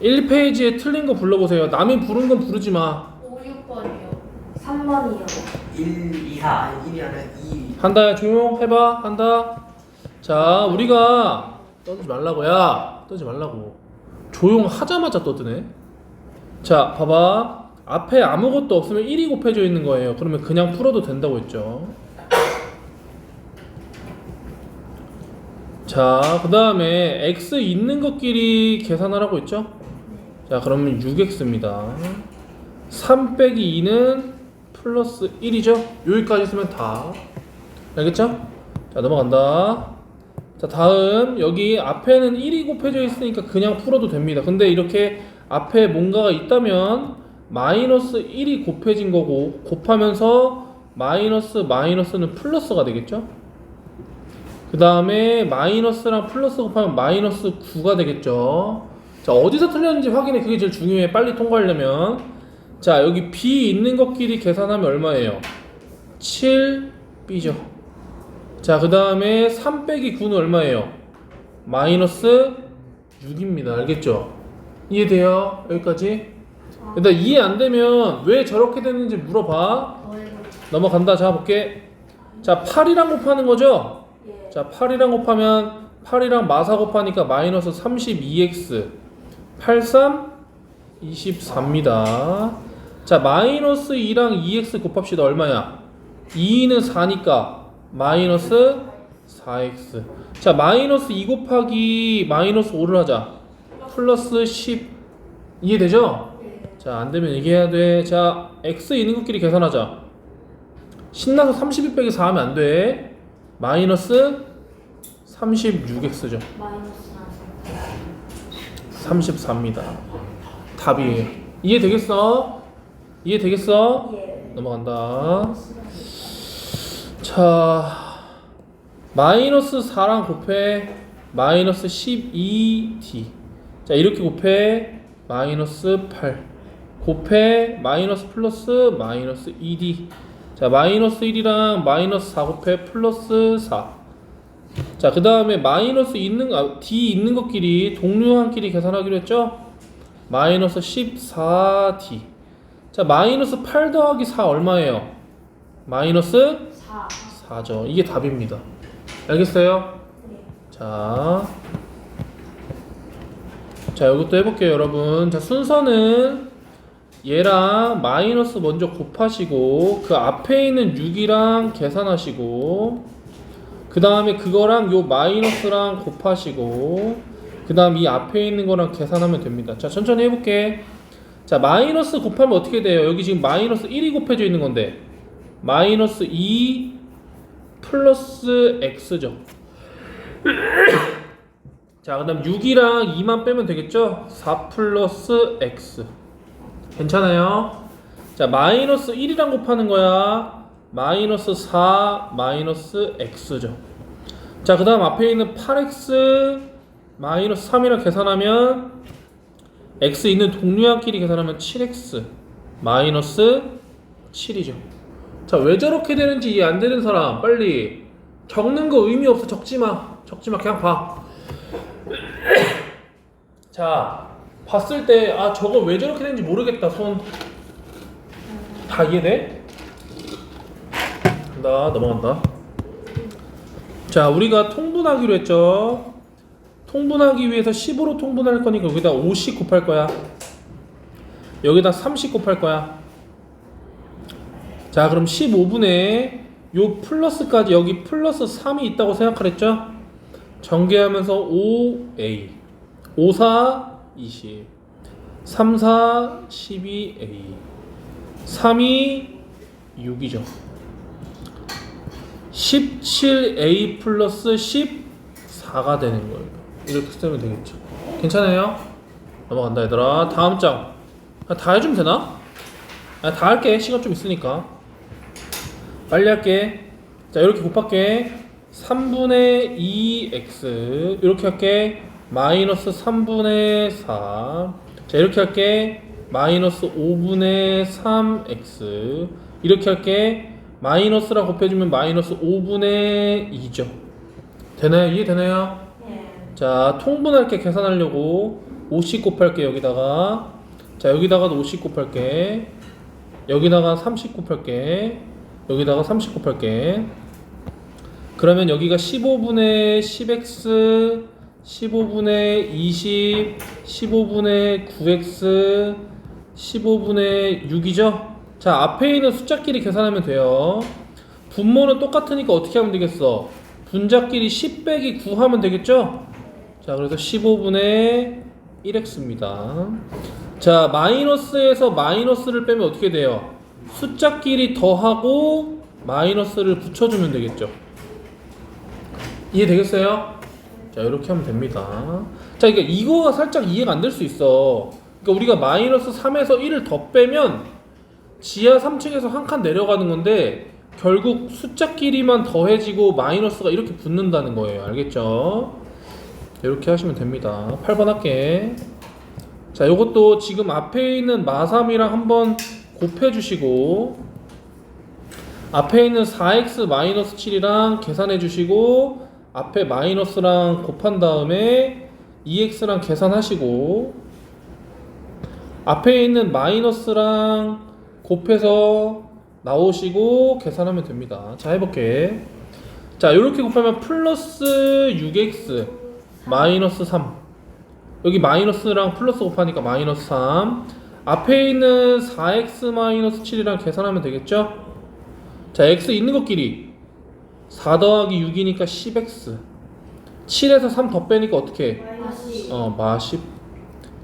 1페이지에 틀린 거 불러보세요. 남이 부른 건 부르지 마. 5, 6번이요. 3번이요. 1, 2, 4 아니 1이 아니라 2 한다 조용 해봐. 한다. 자 우리가 떠들지 말라고 야 떠들지 말라고. 조용하자마자 떠드네. 자 봐봐. 앞에 아무것도 없으면 1이 곱해져 있는 거예요. 그러면 그냥 풀어도 된다고 했죠. 자 그 다음에 x 있는 것끼리 계산하라고 했죠 자 그러면 6x입니다. 3 빼기 2는 플러스 1이죠? 여기까지 쓰면 다. 알겠죠? 자 넘어간다. 자 다음 여기 앞에는 1이 곱해져 있으니까 그냥 풀어도 됩니다. 근데 이렇게 앞에 뭔가가 있다면 마이너스 1이 곱해진 거고 곱하면서 마이너스 마이너스는 플러스가 되겠죠? 그 다음에 마이너스랑 플러스 곱하면 마이너스 9가 되겠죠 자 어디서 틀렸는지 확인해 그게 제일 중요해 빨리 통과하려면 자 여기 b 있는 것끼리 계산하면 얼마예요? 7b죠 자 그 다음에 3 빼기 9는 얼마예요? 마이너스 6입니다 알겠죠? 이해돼요? 여기까지? 일단 이해 안 되면 왜 저렇게 됐는지 물어봐. 넘어간다 자 볼게 자 8이랑 곱하는 거죠? 예. 자 8이랑 곱하면 8이랑 마사 곱하니까 마이너스 32x 83 24입니다. 자 마이너스 2랑 2x 곱합시다. 얼마야? 2는 4니까 마이너스 4x 자 마이너스 2 곱하기 마이너스 5를 하자. 플러스 10 이해되죠? 예. 자 안 되면 얘기해야 돼 자 x 있는 것끼리 계산하자. 신나서 32 빼기 4 하면 안 돼. 마이너스 36x죠. 마이너스 34입니다 답이에요 이해되겠어? 이해되겠어? 4. 예. 넘어간다 자 마이너스 4랑 곱해 마이너스 12t 자 이렇게 곱해 마이너스 8 곱해 마이너스 플러스 마이너스 2d 자 마이너스 1이랑 마이너스 4 곱해 플러스 4 자, 그 다음에 마이너스 있는, 아, D 있는 것끼리 동류한끼리 계산하기로 했죠? 마이너스 14D. 자, 마이너스 8 더하기 4 얼마예요? 마이너스 4. 4죠. 이게 답입니다. 알겠어요? 네. 자. 자, 이것도 해볼게요, 여러분. 자, 순서는 얘랑 마이너스 먼저 곱하시고, 그 앞에 있는 6이랑 계산하시고, 그 다음에 그거랑 요 마이너스랑 곱하시고, 그 다음 이 앞에 있는 거랑 계산하면 됩니다. 자, 천천히 해볼게. 자, 마이너스 곱하면 어떻게 돼요? 여기 지금 마이너스 1이 곱해져 있는 건데, 마이너스 2 플러스 x죠. 자, 그 다음 6이랑 2만 빼면 되겠죠? 4 플러스 x. 괜찮아요? 자, 마이너스 1이랑 곱하는 거야. 마이너스 4 마이너스 x죠. 자, 그 다음 앞에 있는 8x 마이너스 3이랑 계산하면 x 있는 동류한끼리 계산하면 7x 마이너스 7이죠. 자, 왜 저렇게 되는지 이해 안 되는 사람 빨리 적는 거 의미 없어 적지 마. 적지 마. 그냥 봐. 자, 봤을 때 아, 저거 왜 저렇게 되는지 모르겠다. 손 다 이해돼? 간다. 넘어간다. 자, 우리가 통분하기로 했죠. 통분하기 위해서 10으로 통분할 거니까 여기다 50 곱할 거야. 여기다 30 곱할 거야. 자, 그럼 15분에 요 플러스까지 여기 플러스 3이 있다고 생각하랬죠? 전개하면서 5a 5, 4, 20 3, 4, 12a 3이 6이죠 17a 플러스 14가 되는 거예요. 이렇게 쓰면 되겠죠. 괜찮아요? 넘어간다 얘들아. 다음 장. 다 해주면 되나? 아, 다 할게. 시간 좀 있으니까. 빨리 할게. 자 이렇게 곱할게. 3분의 2x 이렇게 할게. 마이너스 3분의 4 자 이렇게 할게. 마이너스 5분의 3x 이렇게 할게 마이너스랑 곱해주면 마이너스 5분의 2죠 되나요? 이해되나요? 예. 자 통분할 게 계산하려고 50 곱할게 여기다가 자 여기다가도 50 곱할게 여기다가 30 곱할게 여기다가 30 곱할게 그러면 여기가 15분의 10x 15분의 20 15분의 9x 15분의 6이죠 자 앞에 있는 숫자끼리 계산하면 돼요. 분모는 똑같으니까 어떻게 하면 되겠어? 분자끼리 10 빼기 9 하면 되겠죠? 자 그래서 15분의 1x입니다. 자 마이너스에서 마이너스를 빼면 어떻게 돼요? 숫자끼리 더하고 마이너스를 붙여주면 되겠죠. 이해되겠어요? 자 이렇게 하면 됩니다. 자 그러니까 이거가 살짝 이해가 안 될 수 있어. 그러니까 우리가 마이너스 3에서 1을 더 빼면 지하 3층에서 한 칸 내려가는 건데 결국 숫자끼리만 더해지고 마이너스가 이렇게 붙는다는 거예요. 알겠죠? 이렇게 하시면 됩니다. 8번 할게. 자 요것도 지금 앞에 있는 마3이랑 한번 곱해 주시고 앞에 있는 4x 마이너스 7이랑 계산해 주시고 앞에 마이너스랑 곱한 다음에 2x랑 계산하시고 앞에 있는 마이너스랑 곱해서 나오시고 계산하면 됩니다. 자 해볼게. 자 이렇게 곱하면 플러스 6x 마이너스 3 여기 마이너스랑 플러스 곱하니까 마이너스 3 앞에 있는 4x 마이너스 7이랑 계산하면 되겠죠? 자 x 있는 것끼리 4 더하기 6이니까 10x 7에서 3 더 빼니까 어떻게 해? 어, 마십.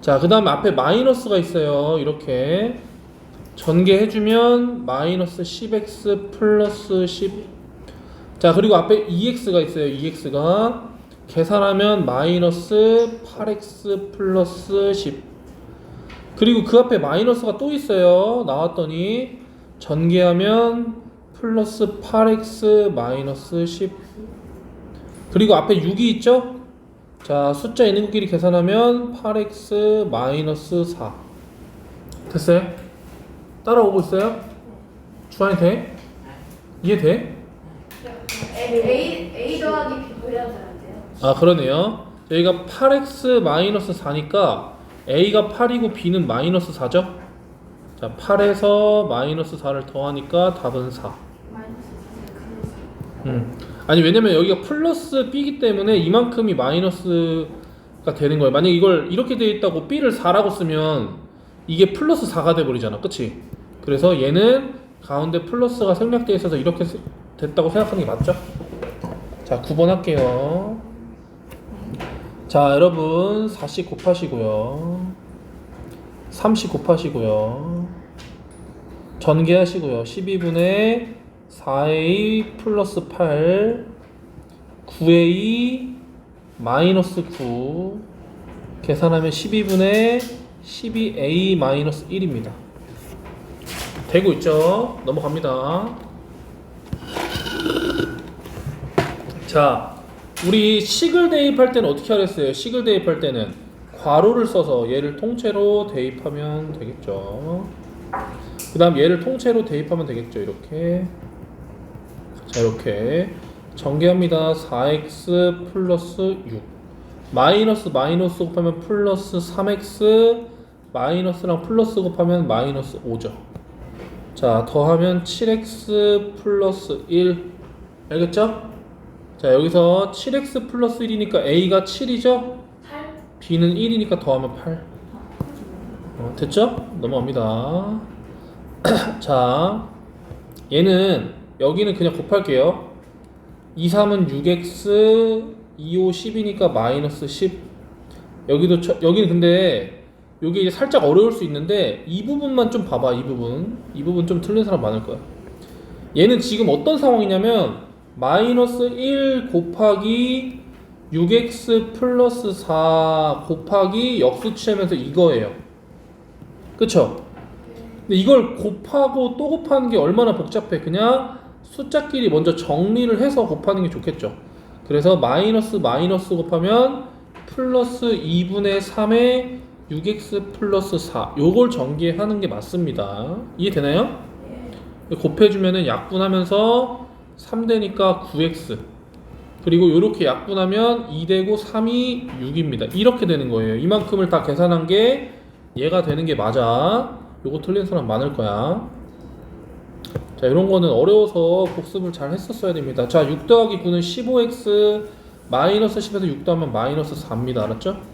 자, 그 다음에 앞에 마이너스가 있어요. 이렇게. 전개해주면 마이너스 10x 플러스 10. 자, 그리고 앞에 2x가 있어요. 2x가. 계산하면 마이너스 8x 플러스 10. 그리고 그 앞에 마이너스가 또 있어요. 나왔더니 전개하면 플러스 8x 마이너스 10. 그리고 앞에 6이 있죠? 자, 숫자 있는 것끼리 계산하면 8x 마이너스 4. 됐어요? 따라오고 있어요? 주환이 돼? 이해 돼? A A 더하기 B 보여줘야 돼요. 아, 그러네요. 여기가 8x 마이너스 4니까 a가 8이고 b는 마이너스 4죠? 자, 8에서 마이너스 4를 더하니까 답은 4. 마이너스 4 음. 아니 왜냐면 여기가 플러스 b이기 때문에 이만큼이 마이너스가 되는 거예요. 만약 이걸 이렇게 돼 있다고 b를 4라고 쓰면 이게 플러스 4가 돼 버리잖아. 그치 그래서 얘는 가운데 플러스가 생략돼 있어서 이렇게 쓰- 됐다고 생각하는 게 맞죠? 자, 9번 할게요. 자, 여러분 4씩 곱하시고요. 3씩 곱하시고요. 전개하시고요. 12분의 4a 플러스 8 9a 마이너스 9 계산하면 12분의 12a 마이너스 1입니다. 되고 있죠? 넘어갑니다. 자, 우리 식을 대입할 때는 어떻게 하랬어요? 식을 대입할 때는 괄호를 써서 얘를 통째로 대입하면 되겠죠. 그 다음 얘를 통째로 대입하면 되겠죠. 이렇게. 자, 이렇게. 전개합니다. 4x 플러스 6. 마이너스 마이너스 곱하면 플러스 3x 마이너스랑 플러스 곱하면 마이너스 5죠. 자, 더하면 7x 플러스 1. 알겠죠? 자, 여기서 7x 플러스 1이니까 a가 7이죠? 8 b는 1이니까 더하면 8. 어, 됐죠? 넘어갑니다. 자, 얘는 여기는 그냥 곱할게요. 2, 3은 6x, 2, 5, 10이니까 마이너스 10. 여기도 저, 여기는 근데 여기 이제 살짝 어려울 수 있는데 이 부분만 좀 봐봐. 이 부분. 이 부분 좀 틀린 사람 많을 거야. 얘는 지금 어떤 상황이냐면 마이너스 1 곱하기 6x 플러스 4 곱하기 역수치하면서 이거예요. 그쵸? 근데 이걸 곱하고 또 곱하는 게 얼마나 복잡해. 그냥 숫자끼리 먼저 정리를 해서 곱하는 게 좋겠죠. 그래서 마이너스 마이너스 곱하면 플러스 2분의 3에 6x 플러스 4 요걸 전개하는 게 맞습니다. 이해되나요? 곱해주면은 약분하면서 3되니까 9x 그리고 이렇게 약분하면 2 되고 3이 6입니다. 이렇게 되는 거예요. 이만큼을 다 계산한 게 얘가 되는 게 맞아. 요거 틀린 사람 많을 거야. 자, 이런 거는 어려워서 복습을 잘 했었어야 됩니다. 자, 6 더하기 9는 15x 마이너스 10에서 6 더하면 마이너스 4입니다. 알았죠?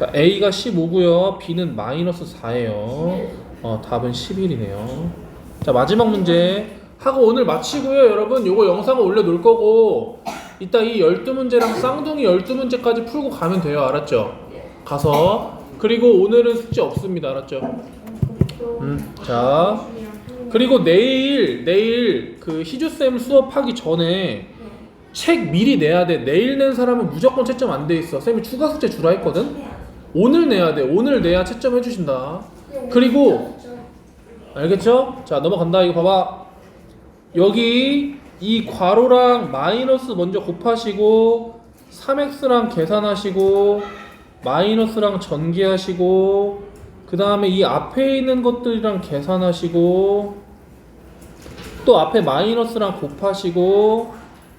자, A가 15고요. B는 마이너스 4예요. 어, 답은 11이네요. 자, 마지막 문제 하고 오늘 마치고요. 여러분, 요거 영상을 올려 놓을 거고 이따 이 12문제랑 쌍둥이 12문제까지 풀고 가면 돼요. 알았죠? 가서 그리고 오늘은 숙제 없습니다. 알았죠? 음, 자. 그리고 내일 내일 그 희주 쌤 수업하기 전에 책 미리 내야 돼. 내일 낸 사람은 무조건 채점 안 돼 있어. 쌤이 추가 숙제 주라 했거든. 오늘 내야 돼. 오늘 내야 채점 해주신다. 그리고 알겠죠? 자 넘어간다. 이거 봐봐. 여기 이 괄호랑 마이너스 먼저 곱하시고 3x랑 계산하시고 마이너스랑 전개하시고 그 다음에 이 앞에 있는 것들이랑 계산하시고 또 앞에 마이너스랑 곱하시고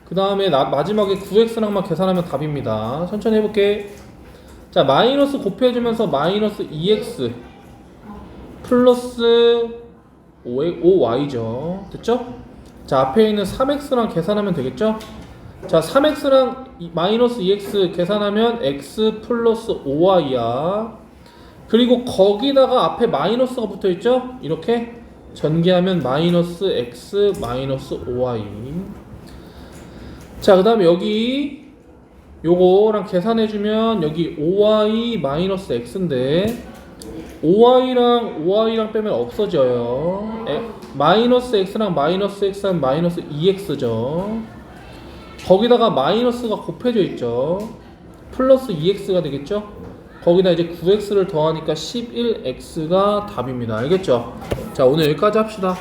그 다음에 마지막에 9x랑만 계산하면 답입니다. 천천히 해볼게. 자 마이너스 곱해주면서 마이너스 2x 플러스 5y죠. 됐죠? 자 앞에 있는 3x랑 계산하면 되겠죠? 자 3x랑 마이너스 2x 계산하면 x 플러스 5y야. 그리고 거기다가 앞에 마이너스가 붙어 있죠? 이렇게 전개하면 마이너스 x 마이너스 5y. 자, 그 다음에 여기 요거랑 계산해 주면 여기 5y 마이너스 x인데 5y랑 5y랑 빼면 없어져요. 에, 마이너스 x랑 마이너스 x는 마이너스 2x죠. 거기다가 마이너스가 곱해져 있죠. 플러스 2x가 되겠죠? 거기다 이제 9x를 더하니까 11x가 답입니다. 알겠죠? 자, 오늘 여기까지 합시다.